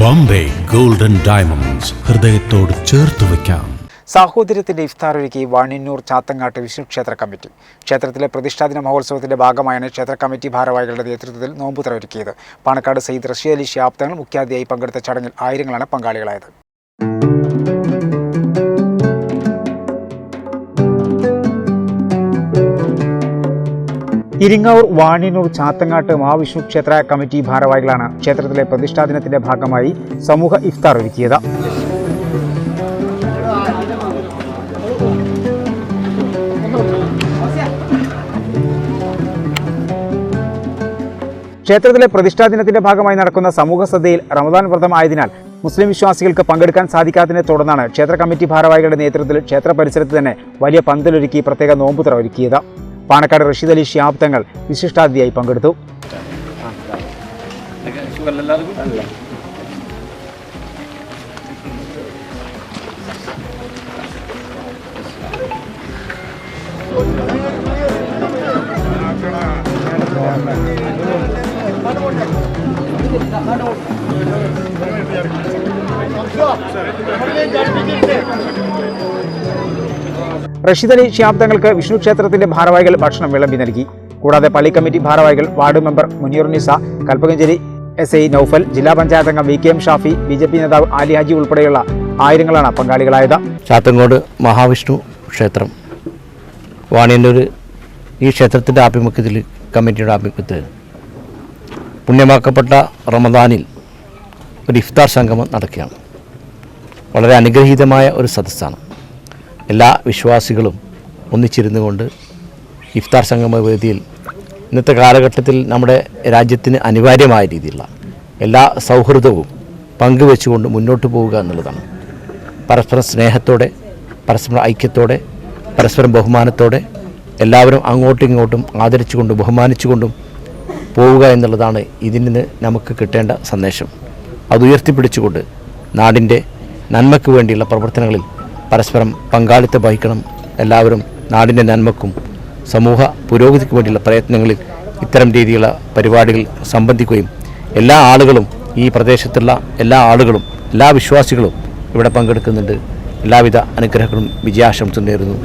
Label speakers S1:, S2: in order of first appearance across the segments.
S1: Bombay golden diamonds ഹൃദയത്തോട് ചേർത്ത് വയ്ക്കാം.
S2: സാഹോദര്യത്തിന്റെ ഇഫ്താർ ഒരുക്കി വാണിന്നൂർ ചാത്തങ്ങാട്ട് വിഷ്ണു ക്ഷേത്ര കമ്മിറ്റി. ക്ഷേത്രത്തിലെ പ്രതിഷ്ഠാദിന മഹോത്സവത്തിന്റെ ഭാഗമായാണ് ക്ഷേത്ര കമ്മിറ്റി ഭാരവാഹികളുടെ നേതൃത്വത്തിൽ നോമ്പുതറ ഒരുക്കിയത്. പാണക്കാട് സയ്യിദ് റഷീദ് അലി ഷിയാബ് മുഖ്യാതിഥിയായി പങ്കെടുത്ത ചടങ്ങിൽ ആയിരങ്ങളാണ് പങ്കാളികളായത്. ഇരിങ്ങാവൂർ വാണിനൂർ ചാത്തങ്ങാട്ട് മഹാവിഷ്ണു ക്ഷേത്ര കമ്മിറ്റി ഭാരവാഹികളാണ് ക്ഷേത്രത്തിലെ പ്രതിഷ്ഠാദിനത്തിന്റെ ഭാഗമായി സമൂഹ ഇഫ്താർ ഒരുക്കിയത്. ക്ഷേത്രത്തിലെ പ്രതിഷ്ഠാ ദിനത്തിന്റെ ഭാഗമായി നടക്കുന്ന സമൂഹ സദ്യയിൽ റമദാൻ വ്രതം ആയതിനാൽ മുസ്ലിം വിശ്വാസികൾക്ക് പങ്കെടുക്കാൻ സാധിക്കാത്തതിനെ തുടർന്നാണ് ക്ഷേത്ര കമ്മിറ്റി ഭാരവാഹികളുടെ നേതൃത്വത്തിൽ ക്ഷേത്ര പരിസരത്ത് തന്നെ വലിയ പന്തലൊരുക്കി പ്രത്യേക നോമ്പുതറ ഒരുക്കിയത്. പാണക്കാട് റഷീദ് അലി ഷിഹാബ് തങ്ങൾ വിശിഷ്ടാതിഥിയായി പങ്കെടുത്തു. റഷീദ് അലി തങ്ങൾക്ക് വിഷ്ണു ക്ഷേത്രത്തിന്റെ ഭാരവാഹികൾ ഭക്ഷണം വിളമ്പി നൽകി. കൂടാതെ പള്ളി കമ്മിറ്റി ഭാരവാഹികൾ ward member Munirnisa Kalpakanchery S I Noufal ജില്ലാ പഞ്ചായത്ത് അംഗം V K M Shafi B J P നേതാവ് ആലി ഹാജി ഉൾപ്പെടെയുള്ള ആയിരങ്ങളാണ് പങ്കാളികളായത്.
S3: ചാത്തങ്കോട് മഹാവിഷ്ണു ക്ഷേത്രം. വാണിയന്നൂർ ഈ ക്ഷേത്രത്തിന്റെ ആഭിമുഖ്യത്തിൽ കമ്മിറ്റിയുടെ ആഭിമുഖ്യത്തിൽ പുണ്യമാക്കപ്പെട്ട റമദാനിൽ ഒരു ഇഫ്താർ സംഗമം നടക്കുകയാണ്. വളരെ അനുഗ്രഹീതമായ ഒരു സദസ്സാണ്. എല്ലാ വിശ്വാസികളും ഒന്നിച്ചിരുന്നു കൊണ്ട് ഇഫ്താർ സംഗമ വേദിയിൽ ഇന്നത്തെ കാലഘട്ടത്തിൽ നമ്മുടെ രാജ്യത്തിന് അനിവാര്യമായ രീതിയിലുള്ള എല്ലാ സൗഹൃദവും പങ്കുവെച്ചുകൊണ്ട് മുന്നോട്ട് പോവുക എന്നുള്ളതാണ്. പരസ്പരം സ്നേഹത്തോടെ പരസ്പരം ഐക്യത്തോടെ പരസ്പരം ബഹുമാനത്തോടെ എല്ലാവരും അങ്ങോട്ടും ഇങ്ങോട്ടും ആദരിച്ചുകൊണ്ടും ബഹുമാനിച്ചുകൊണ്ടും പോവുക എന്നുള്ളതാണ് ഇതിന് നമുക്ക് കിട്ടേണ്ട സന്ദേശം. അത് ഉയർത്തിപ്പിടിച്ചുകൊണ്ട് നാടിന്റെ നന്മയ്ക്ക് വേണ്ടിയുള്ള പ്രവർത്തനങ്ങളിൽ പരസ്പരം പങ്കാളിത്തം വഹിക്കണം എല്ലാവരും നാടിന്റെ നന്മക്കും സമൂഹ പുരോഗതിക്ക് വേണ്ടിയുള്ള പ്രയത്നങ്ങളിൽ ഇത്തരം രീതിയിലുള്ള പരിപാടികൾ സംബന്ധിക്കുകയും എല്ലാ ആളുകളും ഈ പ്രദേശത്തുള്ള എല്ലാ ആളുകളും എല്ലാ വിശ്വാസികളും ഇവിടെ പങ്കെടുക്കുന്നുണ്ട്. എല്ലാവിധ അനുഗ്രഹങ്ങളും വിജയാശംസ നേരുന്നു.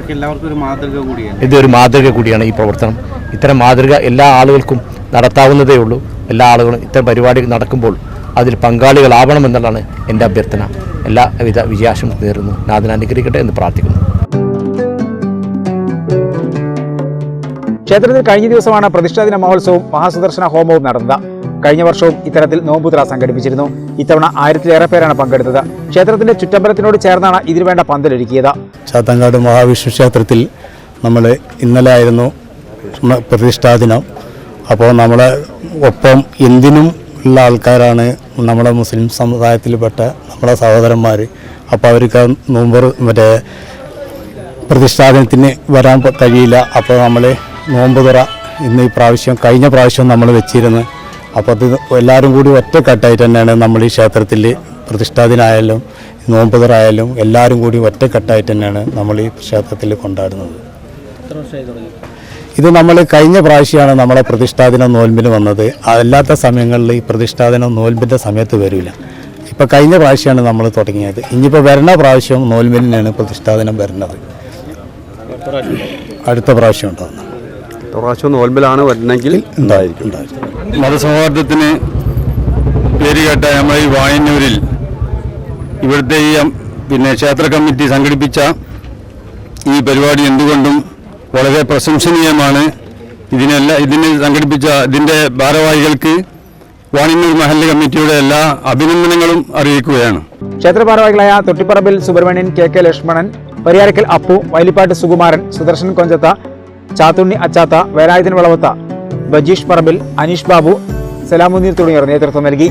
S3: ഇതൊരു മാതൃക കൂടിയാണ് ഈ പ്രവർത്തനം. ഇത്തരം മാതൃക എല്ലാ ആളുകൾക്കും നടത്താവുന്നതേ ഉള്ളൂ. എല്ലാ ആളുകളും ഇത്തരം പരിപാടികൾ നടക്കുമ്പോൾ അതിൽ പങ്കാളികളാവണമെന്നുള്ളതാണ് എന്റെ അഭ്യർത്ഥന. എല്ലാവിധ വിജയാശംസ നേരുന്നു. നാഥൻ അനുഗ്രഹിക്കട്ടെ എന്ന് പ്രാർത്ഥിക്കുന്നു.
S2: ക്ഷേത്രത്തിൽ കഴിഞ്ഞ ദിവസമാണ് പ്രതിഷ്ഠാ ദിന മഹോത്സവവും മഹാസുദർശന ഹോമവും നടന്നത്. കഴിഞ്ഞ വർഷവും ഇത്തരത്തിൽ നോമ്പുത്ര സംഘടിപ്പിച്ചിരുന്നു. ഇത്തവണ ആയിരത്തിലേറെ പേരാണ് പങ്കെടുത്തത്. ക്ഷേത്രത്തിന്റെ ചുറ്റമ്പലത്തിനോട് ചേർന്നാണ് ഇതിനുവേണ്ട പന്തലൊരുക്കിയത്.
S4: ചാത്തങ്കാട് മഹാവിഷ്ണു ക്ഷേത്രത്തിൽ നമ്മൾ ഇന്നലെ ആയിരുന്നു പ്രതിഷ്ഠാ ദിനം. അപ്പോൾ നമ്മളെ ഒപ്പം എന്തിനും ഉള്ള ആൾക്കാരാണ് നമ്മുടെ മുസ്ലിം സമുദായത്തിൽപ്പെട്ട നമ്മുടെ സഹോദരന്മാർ. അപ്പോൾ അവർക്ക് നോമ്പ് മറ്റേ പ്രതിഷ്ഠാപനത്തിന് വരാൻ കഴിയില്ല. അപ്പോൾ നമ്മൾ നോമ്പ് തുറ ഇന്ന് ഈ പ്രാവശ്യം കഴിഞ്ഞ പ്രാവശ്യം നമ്മൾ വെച്ചിരുന്നു. അപ്പോൾ അത് എല്ലാവരും കൂടി ഒറ്റക്കെട്ടായിട്ട് തന്നെയാണ് നമ്മൾ ഈ ക്ഷേത്രത്തിൽ പ്രതിഷ്ഠാദിനായാലും നോമ്പ് തുറയായാലും എല്ലാവരും കൂടി ഒറ്റക്കെട്ടായിട്ട് തന്നെയാണ് നമ്മൾ ഈ ക്ഷേത്രത്തിൽ കൊണ്ടാടുന്നത്. ഇത് നമ്മൾ കഴിഞ്ഞ പ്രാവശ്യമാണ് നമ്മളെ പ്രതിഷ്ഠാദിന നോൽമ്പിന് വന്നത്. അല്ലാത്ത സമയങ്ങളിൽ ഈ പ്രതിഷ്ഠാദിന നോൽമ്പിന്റെ സമയത്ത് വരില്ല. ഇപ്പോൾ കഴിഞ്ഞ പ്രാവശ്യമാണ് നമ്മൾ തുടങ്ങിയത്. ഇനിയിപ്പോൾ വരണ പ്രാവശ്യം നോൽമ്പിനാണ് പ്രതിഷ്ഠാദിനം വരുന്നത്. അടുത്ത പ്രാവശ്യം ഉണ്ടാകുന്നത്
S5: പ്രാവശ്യം നോൽബിലാണ് വരുന്നെങ്കിൽ
S4: ഉണ്ടായിരിക്കും. ഉണ്ടായിരിക്കും.
S6: മതസൗഹാർദ്ദത്തിന് പേരുകേട്ട നമ്മുടെ ഈ വായന്നൂരിൽ ഇവിടുത്തെ ഈ പിന്നെ ക്ഷേത്ര കമ്മിറ്റി സംഘടിപ്പിച്ച ഈ പരിപാടി എന്തുകൊണ്ടും വളരെ പ്രശംസനീയമാണ്. ഇതിനെല്ലാം ഇതിനെ സംഘടിപ്പിച്ച ഇതിന്റെ ഭാരവാഹികൾക്ക് വാണിന്നൂർ മഹല്ല് കമ്മിറ്റിയുടെ എല്ലാ അഭിനന്ദനങ്ങളും അറിയിക്കുകയാണ്.
S2: ക്ഷേത്രഭാരവാഹികളായ തൊട്ടിപ്പറമ്പിൽ സുബ്രഹ്മണ്യൻ കെ കെ ലക്ഷ്മണൻ പരിയാരക്കൽ അപ്പു വൈലിപ്പാട്ട് സുകുമാരൻ സുദർശൻ കൊഞ്ചത്ത ചാത്തുണ്ണി അച്ചാത്ത വേലായുധൻ വളവത്ത ബജീഷ് പറമ്പിൽ അനീഷ് ബാബു സലാമുദ്ദീൻ തുടങ്ങിയവർ നേതൃത്വം നൽകി.